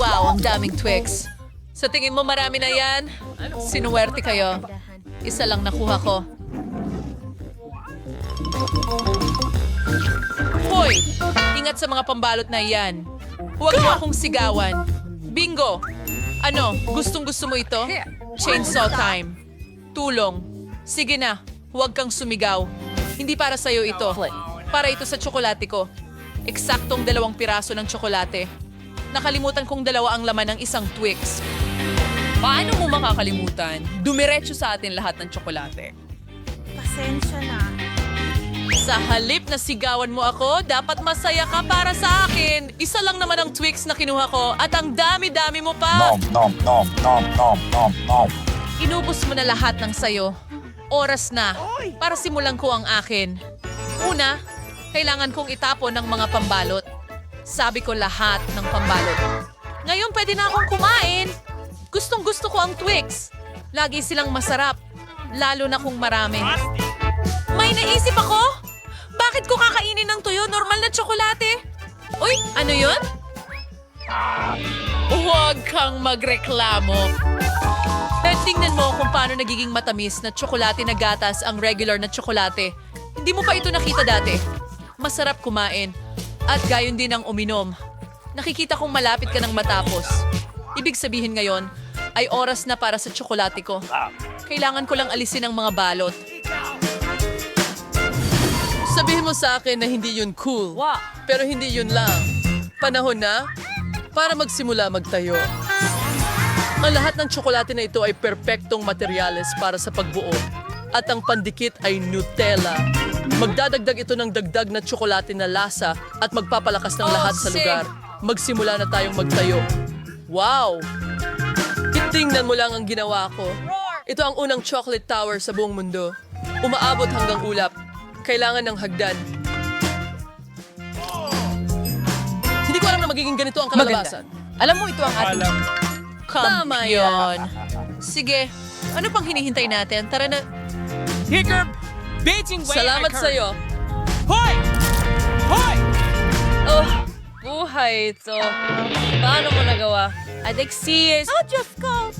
Wow, ang daming Twix. Sa tingin mo marami na yan? Sinuwerte kayo. Isa lang nakuha ko. Hoy! Ingat sa mga pambalot na yan. Huwag mo akong sigawan. Bingo! Ano, gustong gusto mo ito? Chainsaw time. Tulong. Sige na, huwag kang sumigaw. Hindi para sa'yo ito. Para ito sa tsokolate ko. Eksaktong dalawang piraso ng tsokolate. Nakalimutan kong dalawa ang laman ng isang Twix. Paano mo makakalimutan? Dumiretso sa atin lahat ng tsokolate. Pasensya na. Sa halip na sigawan mo ako, dapat masaya ka para sa akin. Isa lang naman ang Twix na kinuha ko at ang dami-dami mo pa. Nom nom nom nom nom nom nom. Inubos mo na lahat ng sayo. Oras na para simulan ko ang akin. Una, kailangan kong itapon ng mga pambalot. Sabi ko lahat ng pambalot. Ngayon pwede na akong kumain. Gustong gusto ko ang Twix. Lagi silang masarap. Lalo na kung marami. May naisip ako? Bakit ko kakainin ng tuyo? Normal na tsokolate. Uy, ano yun? Huwag kang magreklamo. Pero tingnan mo kung paano nagiging matamis na tsokolate na gatas ang regular na tsokolate. Hindi mo pa ito nakita dati. Masarap kumain. At gayon din ang uminom. Nakikita kong malapit ka ng matapos. Ibig sabihin ngayon, ay oras na para sa tsokolate ko. Kailangan ko lang alisin ang mga balot. Sabihin mo sa akin na hindi yun cool. Pero hindi yun lang. Panahon na para magsimula magtayo. Ang lahat ng tsokolate na ito ay perpektong materyales para sa pagbuo. At ang pandikit ay Nutella. Magdadagdag ito ng dagdag na tsokolate na lasa at magpapalakas ng lahat sa lugar. Magsimula na tayong magtayo. Wow! Tingnan mo lang ang ginawa ko. Ito ang unang chocolate tower sa buong mundo. Umaabot hanggang ulap. Kailangan ng hagdan. Hindi ko alam na magiging ganito ang kalalabasan. Alam mo, ito ang ating... Tama yun. Sige, ano pang hinihintay natin? Tara na. Hiccup! Beijing way Salamat sa'yo. Hoy! Hoy! Oh, buhay ito. Paano mo nagawa? Alexis! Oh, Diyos ko!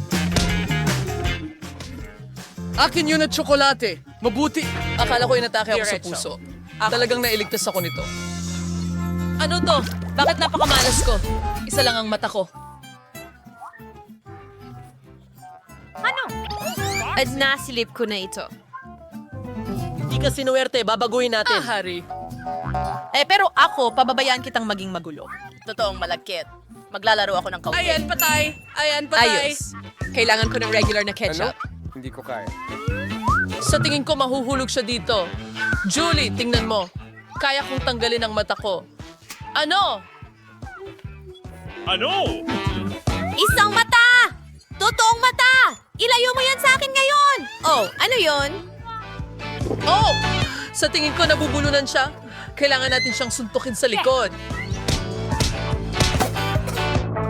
Akin yun at tsokolate. Mabuti. Akala ko inatake ako sa Diretso. puso. Talagang nailigtas ako nito. Ano to? Bakit napakamalas ko? Isa lang ang mata ko. Ano? At nasilip ko na ito. Hindi ka sinuwerte, babaguhin natin. Ah, Harry. Eh, pero ako, pababayaan kitang maging magulo. Totoong malagkit. Maglalaro ako ng kaunti. Ayan, patay. Ayan, patay. Ayos. Kailangan ko ng regular na ketchup. Hindi ko kaya. Sa tingin ko, mahuhulog siya dito. Julie, tingnan mo. Kaya kong tanggalin ang mata ko. Ano? Ano? Isang mata! Totoong mata! Ilayo mo yan sa akin ngayon! Oh, ano yon? Oh! Sa tingin ko, nabubulunan siya. Kailangan natin siyang suntukin sa likod.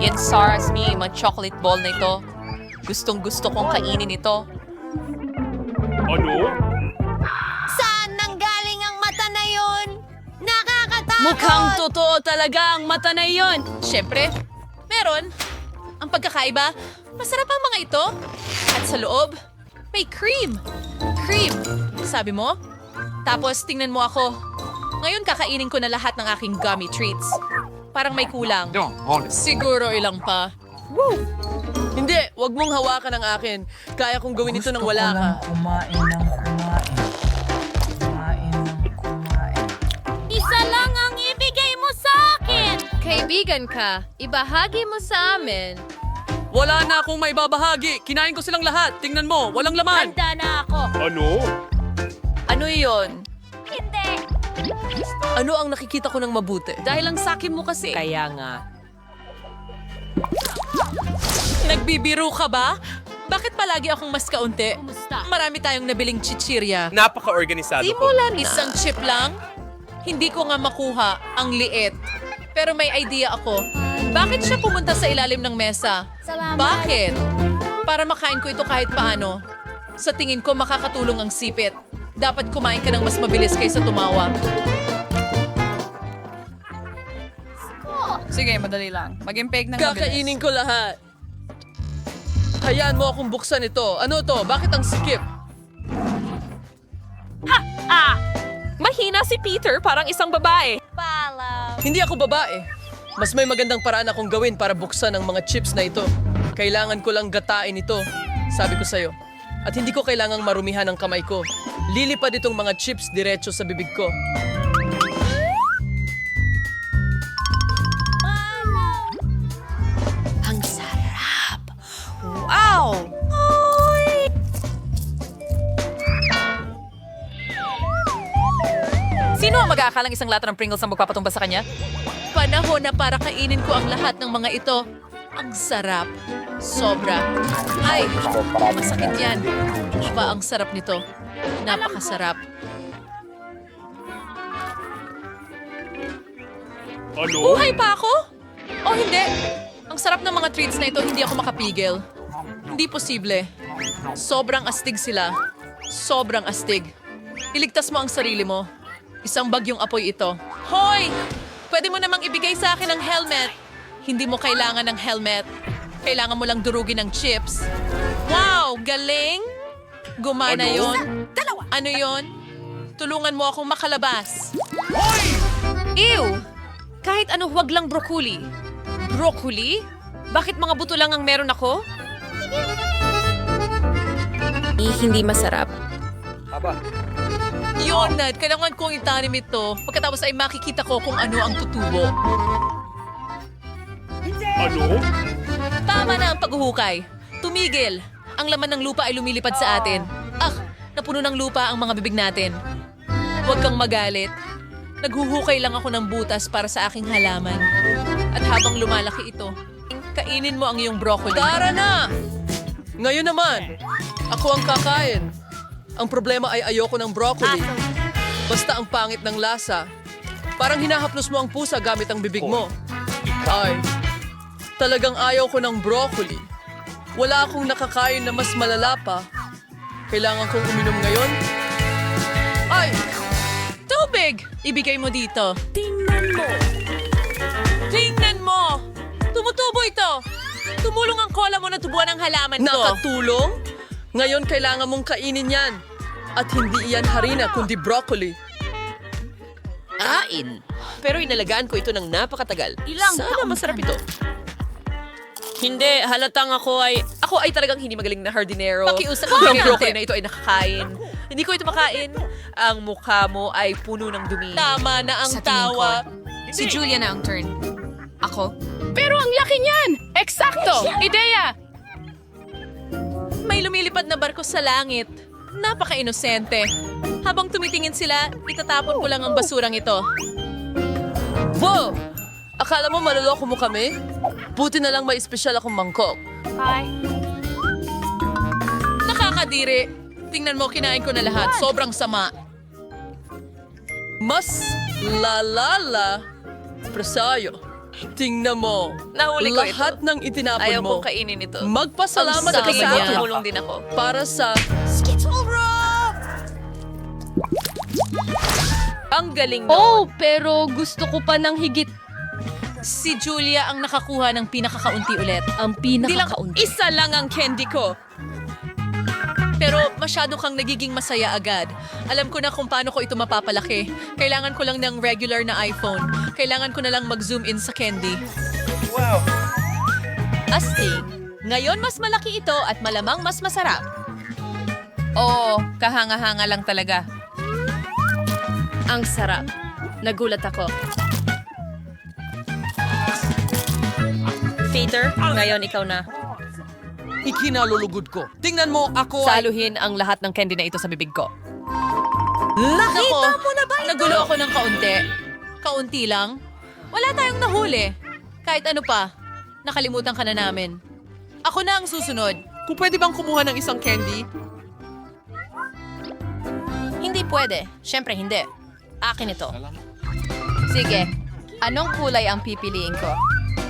Yan SARS me, mga chocolate ball na ito. Gustong gusto kong kainin ito. Ano? Saan nanggaling ang mata na yon? Nakakatakot! Mukhang totoo talaga ang mata na iyon. Siyempre, meron. Ang pagkakaiba, masarap ang mga ito. At sa loob, may cream. Cream, sabi mo? Tapos tingnan mo ako. Ngayon kakainin ko na lahat ng aking gummy treats. Parang may kulang. Siguro ilang pa. Woo! Hindi, wag mong hawakan ang akin. Kaya kong gawin ito nang wala ka. kumain ng kumain. Kumain ng kumain. Isa lang ang ibigay mo sa akin! Kaibigan ka, ibahagi mo sa amin. Wala na akong may babahagi. Kinain ko silang lahat. Tingnan mo, walang laman. Handa na ako! Ano? Ano iyon? Hindi! Ano ang nakikita ko ng mabuti? Dahil ang sakin mo kasi. Kaya nga. Nagbibiro ka ba? Bakit palagi akong mas kaunti? Marami tayong nabiling chichirya. Napaka-organisado ko. Simulan Isang chip lang? Hindi ko nga makuha ang liit. Pero may idea ako. Bakit siya pumunta sa ilalim ng mesa? Salamat. Bakit? Para makain ko ito kahit paano. Sa tingin ko makakatulong ang sipit. Dapat kumain ka ng mas mabilis kaysa tumawa. Sige, madali lang. Mag-impeg ng mabilis. Kakainin ko lahat. Hayaan mo akong buksan ito. Ano to? Bakit ang sikip? Mahina si Peter, parang isang babae. Hindi ako babae. Mas may magandang paraan akong gawin para buksan ang mga chips na ito. Kailangan ko lang gatain ito. Sabi ko sa'yo. At hindi ko kailangang marumihan ang kamay ko. Lilipad itong mga chips diretso sa bibig ko. Ang sarap. Wow! Sino ang mag-aakalang isang lata ng Pringles ang magpapatumba sa kanya? Panahon na para kainin ko ang lahat ng mga ito. Ang sarap. Sobra. Ay, masakit yan. Iba ang sarap nito. Napakasarap. Ano? Buhay pa ako? O hindi? Ang sarap ng mga treats na ito, hindi ako makapigil. Hindi posible. Sobrang astig sila. Sobrang astig. Iligtas mo ang sarili mo. Isang bagyong apoy ito. Hoy! Pwede mo namang ibigay sa akin ang helmet. Hindi mo kailangan ng helmet. Kailangan mo lang durugin ng chips. Wow! Galing! Gumana Ano? yon. Ano yon? Tulungan mo akong makalabas. Ew! Kahit ano, huwag lang broccoli. Broccoli? Bakit mga buto lang ang meron ako? hindi masarap. Yun, Nad. Kailangan kong itanim ito. Pagkatapos ay makikita ko kung ano ang tutubo. Ano? Tama na ang paghuhukay. Tumigil. Ang laman ng lupa ay lumilipad sa atin. Ah, napuno ng lupa ang mga bibig natin. Huwag kang magalit. Naghuhukay lang ako ng butas para sa aking halaman. At habang lumalaki ito, kainin mo ang iyong broccoli. Tara na! Ngayon naman, ako ang kakain. Ang problema ay ayoko ng broccoli. Basta ang pangit ng lasa. Parang hinahaplos mo ang pusa gamit ang bibig mo. Ay, talagang ayaw ko ng broccoli. Wala akong nakakain na mas malala pa. Kailangan kong uminom ngayon? Ay, Tubig! Ibigay mo dito. Tingnan mo! Tingnan mo! Tumutubo ito! Tumulong ang cola mo na tubuan ang halaman ko. nakatulong? Ngayon kailangan mong kainin yan. At hindi iyan harina kundi broccoli. Kain. Pero inalagaan ko ito ng napakatagal. Ilang Sana masarap ito. Hindi, halatang ako ay... Ako ay talagang hindi magaling na hardinero. Pakiusap Ang ka broccoli konti. na ito ay nakakain. hindi ko ito makain. Ang mukha mo ay puno ng dumi. Tama na ang Sa tingin ko. tawa. Si Julia na ang turn. Ako? Pero ang laki niyan! Eksakto! Ideya! May lumilipad na barko sa langit. Napaka-inosente. Habang tumitingin sila, itatapon ko lang ang basurang ito. Wow! Akala mo maloloko mo kami? Buti na lang may espesyal akong mangkok. Nakakadiri. Tingnan mo, kinain ko na lahat. Sobrang sama. Mas lalala. Presayo. Tingnan mo. Nahuli ko Lahat ito. ng itinapon Ayaw mo. kong kainin ito. Magpasalamat ka sa akin Tumulong din ako. para sa... Ang galing no. Oh, pero gusto ko pa ng higit Si Julia ang nakakuha ng pinakakaunti ulit. ang Hindi lang pinakakaunti. isa lang ang candy ko. Pero masyado kang nagiging masaya agad. Alam ko na kung paano ko ito mapapalaki. Kailangan ko lang ng regular na iPhone. Kailangan ko na lang mag-zoom in sa candy. Wow! Astig. Ngayon mas malaki ito at malamang mas masarap. Oo, kahanga-hanga lang talaga. Ang sarap. Nagulat ako. Peter, ngayon ikaw na. Ikinalulugod ko. Tingnan mo, ako ay... Saluhin ang lahat ng candy na ito sa bibig ko. Nakita mo na ba ito? Nagulo ako ng kaunti. Kaunti lang? Wala tayong nahuli. Kahit ano pa, nakalimutan ka na namin. Ako na ang susunod. Kung pwede bang kumuha ng isang candy? Hindi pwede. Siyempre hindi. Akin ito. Sige. Anong kulay ang pipiliin ko?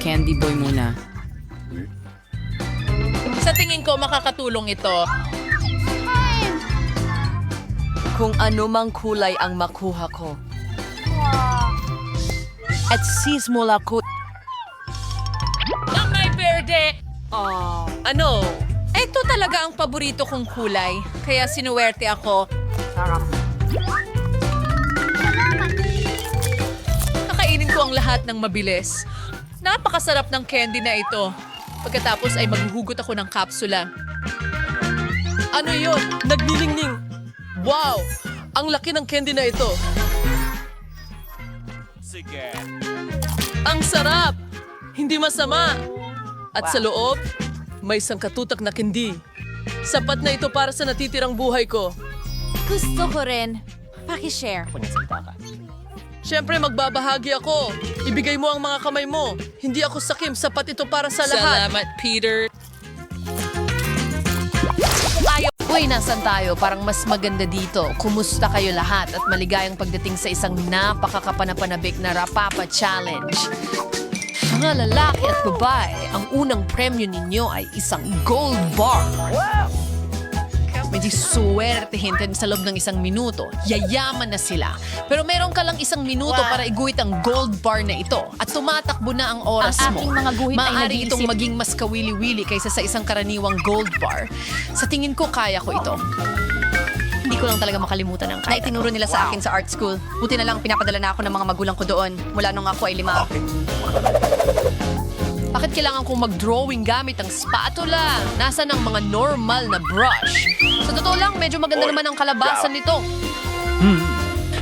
Candy boy muna. Sa tingin ko, makakatulong ito. Kung ano mang kulay ang makuha ko. At sismula ko, Ano? Ito talaga ang paborito kong kulay. Kaya sinuwerte ako. Kakainin ko ang lahat ng mabilis. Napakasarap ng candy na ito. Pagkatapos ay maghuhugot ako ng kapsula. Ano yon? Nagniningning. Wow! Ang laki ng candy na ito. Sige. Ang sarap! Hindi masama. At sa loob, may sangkatutak na candy. Sapat na ito para sa natitirang buhay ko. Gusto ko rin. Pakishare. Siyempre, magbabahagi ako. Ibigay mo ang mga kamay mo. Hindi ako sakim. Sapat ito para sa lahat. Salamat, Peter. Uy, nasan tayo? Parang mas maganda dito. Kumusta kayo lahat at maligayang pagdating sa isang napakakapanapanabik na Rapapa Challenge. Mga lalaki at babae, ang unang premyo ninyo ay isang gold bar. Medyo swertehin din sa loob ng isang minuto. Yayaman na sila. Pero meron ka lang isang minuto para iguhit ang gold bar na ito. At tumatakbo na ang oras Ang mo. mga guhit ay Maaari itong nag-iisip. maging mas kawili-wili kaysa sa isang karaniwang gold bar. Sa tingin ko, kaya ko ito. Hindi ko lang talaga makalimutan ang Na itinuro nila sa akin sa art school. Buti na lang pinapadala na ako ng mga magulang ko doon mula nung ako ay lima. Bakit kailangan kong mag-drawing gamit ang spatula? Nasaan ang mga normal na brush? Sa totoo lang, medyo maganda naman ang kalabasan nito.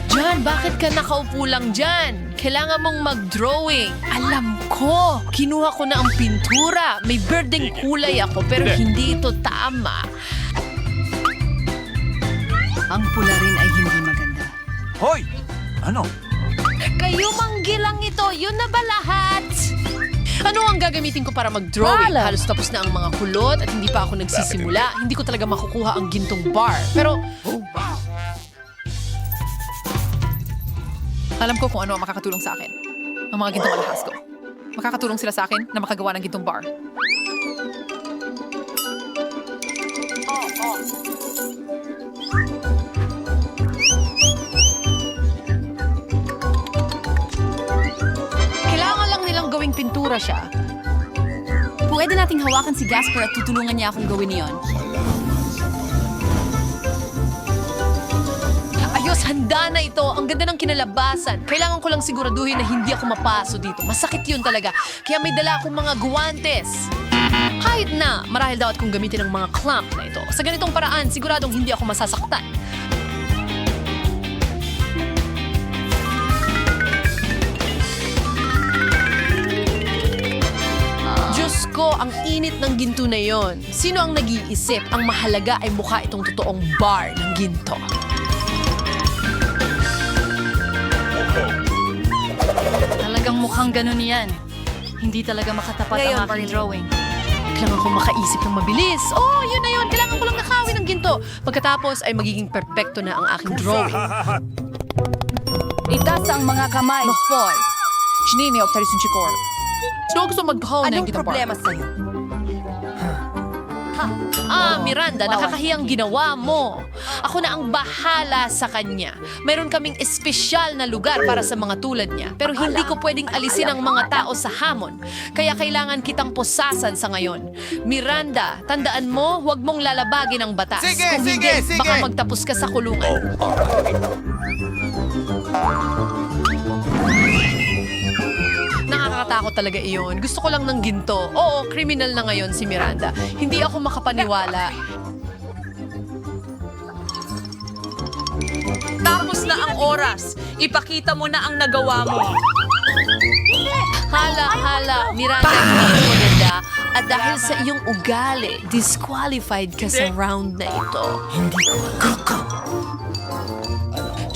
Jan, bakit ka nakaupo lang dyan? Kailangan mong mag-drawing. Alam ko! Kinuha ko na ang pintura. May berdeng kulay ako pero hindi ito tama. Ang pula rin ay hindi maganda. Hoy! Ano? Kayo manggilang ito, yun na ba lahat? Ano ang gagamitin ko para mag-drawing? Halos tapos na ang mga kulot at hindi pa ako nagsisimula. Hindi ko talaga makukuha ang gintong bar. Pero, Alam ko kung ano ang makakatulong sa akin. Ang mga gintong alahas ko. Makakatulong sila sa akin na makagawa ng gintong bar. kailangan pintura siya. Pwede nating hawakan si Gasper at tutulungan niya akong gawin iyon. Ayos, handa na ito. Ang ganda ng kinalabasan. Kailangan ko lang siguraduhin na hindi ako mapaso dito. Masakit yun talaga. Kaya may dala akong mga guwantes. Kahit na, marahil dapat kong gamitin ang mga clamp na ito. Sa ganitong paraan, siguradong hindi ako masasaktan. Ko, ang init ng ginto na yon. Sino ang nag-iisip? Ang mahalaga ay mukha itong totoong bar ng ginto. Talagang mukhang ganun yan. Hindi talaga makatapat Ngayon, ang aking Marilyn. drawing. Kailangan ko makaisip ng mabilis. Oh, yun na yun. Kailangan ko lang nakawin ng ginto. Pagkatapos ay magiging perpekto na ang aking drawing. Itaas ang mga kamay. Mahoy. Chinini o tarisun chikor. Sino gusto magbahaw ng Anong ginto problema sa'yo? Ah, Miranda, nakakahiyang ginawa mo. Ako na ang bahala sa kanya. Meron kaming espesyal na lugar para sa mga tulad niya. Pero hindi ko pwedeng alisin ang mga tao sa hamon. Kaya kailangan kitang posasan sa ngayon. Miranda, tandaan mo, huwag mong lalabagin ang batas. Kung hindi, baka magtapos ka sa kulungan. Nakakatakot talaga iyon. Gusto ko lang ng ginto. Oo, criminal na ngayon si Miranda. Hindi ako makapaniwala. Tapos na ang oras. Ipakita mo na ang nagawa mo. Hala, hala, Miranda, hindi ito maganda. At dahil sa iyong ugali, disqualified ka sa round na ito. Hindi ko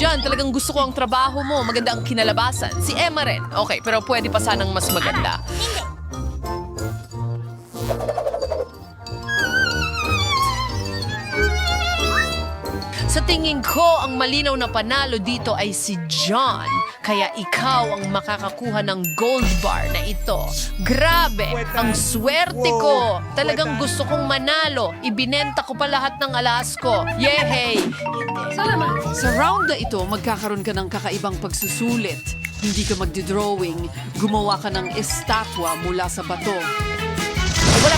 John, talagang gusto ko ang trabaho mo. Maganda ang kinalabasan. Si Emma rin. Okay, pero pwede pa sanang mas maganda. Sa tingin ko, ang malinaw na panalo dito ay si John. Kaya ikaw ang makakakuha ng gold bar na ito. Grabe, ang swerte ko. Talagang gusto kong manalo. Ibinenta ko pa lahat ng alas ko. Yehey! Sa round na ito, magkakaroon ka ng kakaibang pagsusulit. Hindi ka magdodrawing, gumawa ka ng estatwa mula sa bato.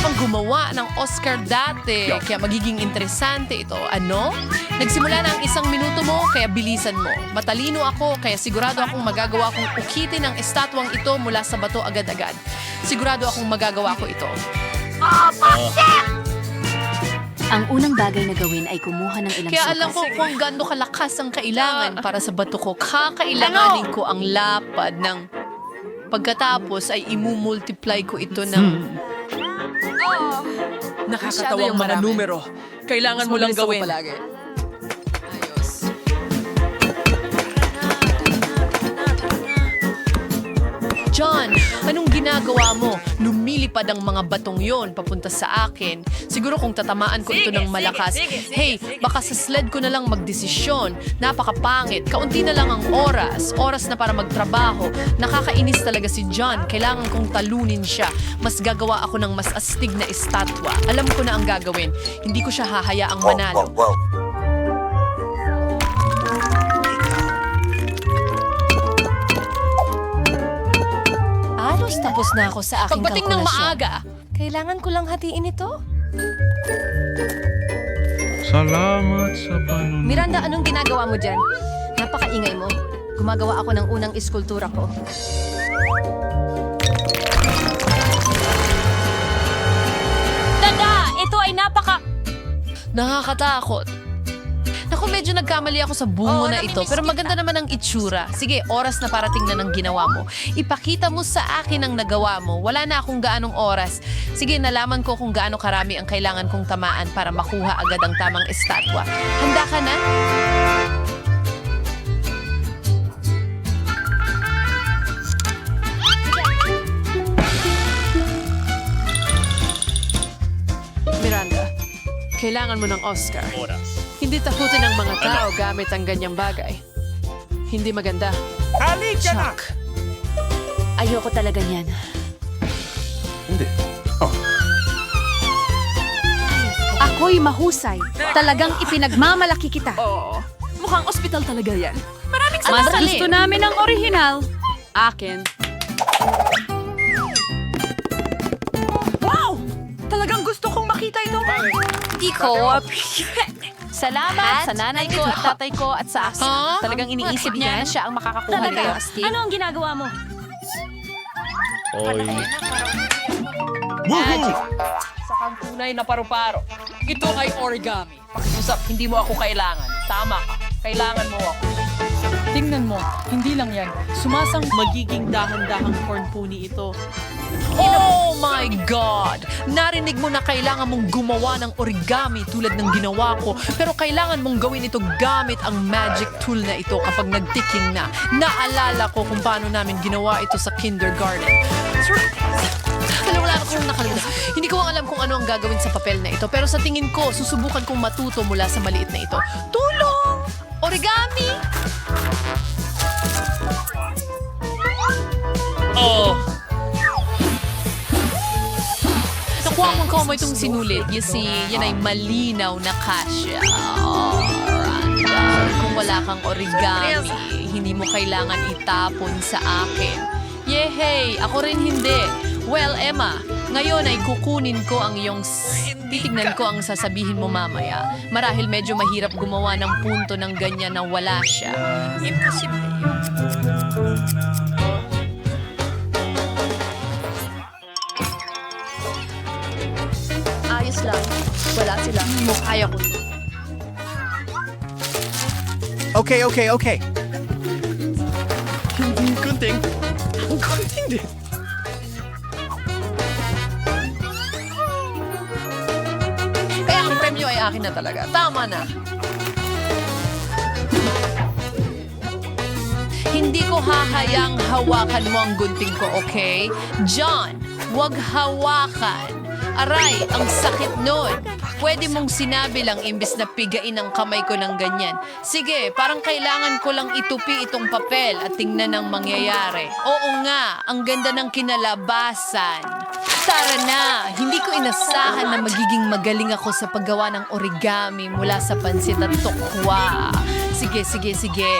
Pang gumawa ng Oscar dati, kaya magiging interesante ito. Ano? Nagsimula na ang isang minuto mo, kaya bilisan mo. Matalino ako, kaya sigurado akong magagawa kong ukitin ang estatwang ito mula sa bato agad-agad. Sigurado akong magagawa ko ito. Ang unang bagay na gawin ay kumuha ng ilang Kaya alam ko kung gaano kalakas ang kailangan para sa bato ko. Kakailanganin ko ang lapad ng pagkatapos ay imumultiply ko ito ng... Nakakatawang mga numero. Kailangan mo lang gawin. John, anong ginagawa mo? Lumilipad ang mga batong yon papunta sa akin. Siguro kung tatamaan ko ito ng malakas. hey, baka sa sled ko na lang magdesisyon. Napakapangit. Kaunti na lang ang oras. Oras na para magtrabaho. Nakakainis talaga si John. Kailangan kong talunin siya. Mas gagawa ako ng mas astig na estatwa. Alam ko na ang gagawin. Hindi ko siya hahayaang manalo. Halos tapos na ako sa aking Pagdating ng kalkulasyon. maaga, Kailangan ko lang hatiin ito? Salamat sa panunod. Miranda, anong ginagawa mo dyan? Napakaingay mo. Gumagawa ako ng unang iskultura ko. Tada! Ito ay napaka... Nakakatakot. Naku, medyo nagkamali ako sa bungo na ito. Pero maganda naman ang itsura. Sige, oras na para tingnan ang ginawa mo. Ipakita mo sa akin ang nagawa mo. Wala na akong gaanong oras. Sige, nalaman ko kung gaano karami ang kailangan kong tamaan para makuha agad ang tamang estatwa. Handa ka na? Miranda, kailangan mo ng Oscar. Hindi takutin ng mga tao gamit ang ganyang bagay. Hindi maganda. Halika na! Ayoko talaga niyan. Hindi. Ako'y mahusay. Talagang ipinagmamalaki kita. Oo. Mukhang ospital talaga yan. Mas gusto namin ang orihinal. Akin. Talagang gusto kong makita ito. Di ko. Salamat sa nanay ko at tatay ko at sa akin. Ha? Talagang iniisip niya na siya ang makakakuha nito. Ano ang ginagawa mo? Oy. Woohoo! Sa kang tunay na paru-paro. Ito ay origami. Pakiusap, hindi mo ako kailangan. Tama ka. Kailangan mo ako. Tingnan mo, hindi lang yan. Sumasang magiging dahan-dahang corn pony ito. Oh my God! Narinig mo na kailangan mong gumawa ng origami tulad ng ginawa ko, pero kailangan mong gawin ito gamit ang magic tool na ito kapag nagtiking na. Naalala ko kung paano namin ginawa ito sa kindergarten. Wala akong nakalimutan. Hindi ko alam kung ano ang gagawin sa papel na ito, pero sa tingin ko, susubukan kong matuto mula sa maliit na ito. Tulong! Origami! Oh, Nakuha mo ko mo itong sinulit. You see, yan ay malinaw na kasya. Oh, Randa. Kung wala kang origami, hindi mo kailangan itapon sa akin. Yehey! Ako rin hindi. Well, Emma, ngayon ay kukunin ko ang iyong... Titignan ko ang sasabihin mo mamaya. Marahil medyo mahirap gumawa ng punto ng ganyan na wala siya. imposible. Lang. Wala sila. Hindi mo kaya ko. Okay, okay, okay. Kunting. Ang kunting din. Kaya ang premyo ay akin na talaga. Tama na. Hindi ko hahayang hawakan mo ang gunting ko, okay? John, wag hawakan. Aray, ang sakit nun. Pwede mong sinabi lang imbis na pigain ang kamay ko ng ganyan. Sige, parang kailangan ko lang itupi itong papel at tingnan ang mangyayari. Oo nga, ang ganda ng kinalabasan. Tara na! Hindi ko inasahan na magiging magaling ako sa paggawa ng origami mula sa pansit at tokwa. Sige, sige, sige.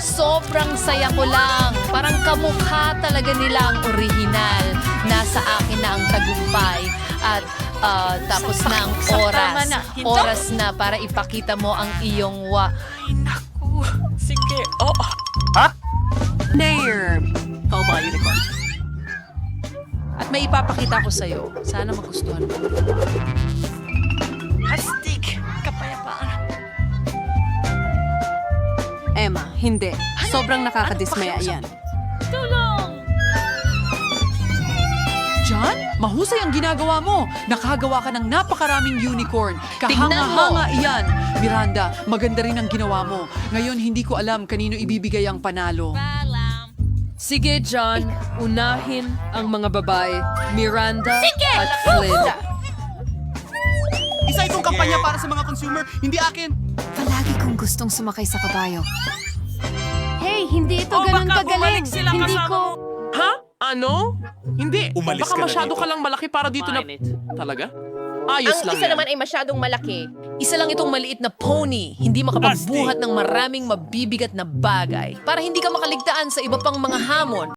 Sobrang saya ko lang. Parang kamukha talaga nila ang orihinal. Nasa akin na ang tagumpay. At Ah, tapos na ang oras. Oras na para ipakita mo ang iyong wa. Sige, oo. Nair! Oh, mga unicorn. At may ipapakita ko sa'yo. Sana magustuhan mo. Astig. Kapayapaan. Emma, hindi. Sobrang nakakadismaya yan. John, mahusay ang ginagawa mo. Nakagawa ka ng napakaraming unicorn. Kahanga-hanga iyan. Miranda, maganda rin ang ginawa mo. Ngayon, hindi ko alam kanino ibibigay ang panalo. Sige, John. Unahin ang mga babae. Miranda at Flynn. Isa itong kampanya para sa mga consumer, hindi akin. Palagi kong gustong sumakay sa kabayo. Hey, hindi ito Oh, ganun kagaling. Hindi ko... Ano? Hindi. Umalis Baka ka na masyado dito. ka lang malaki para dito na... Minute. Talaga? Ayos Ang lang isa yan. naman ay masyadong malaki. Isa lang itong maliit na pony. Hindi makapagbuhat ng maraming mabibigat na bagay. Para hindi ka makaligtaan sa iba pang mga hamon.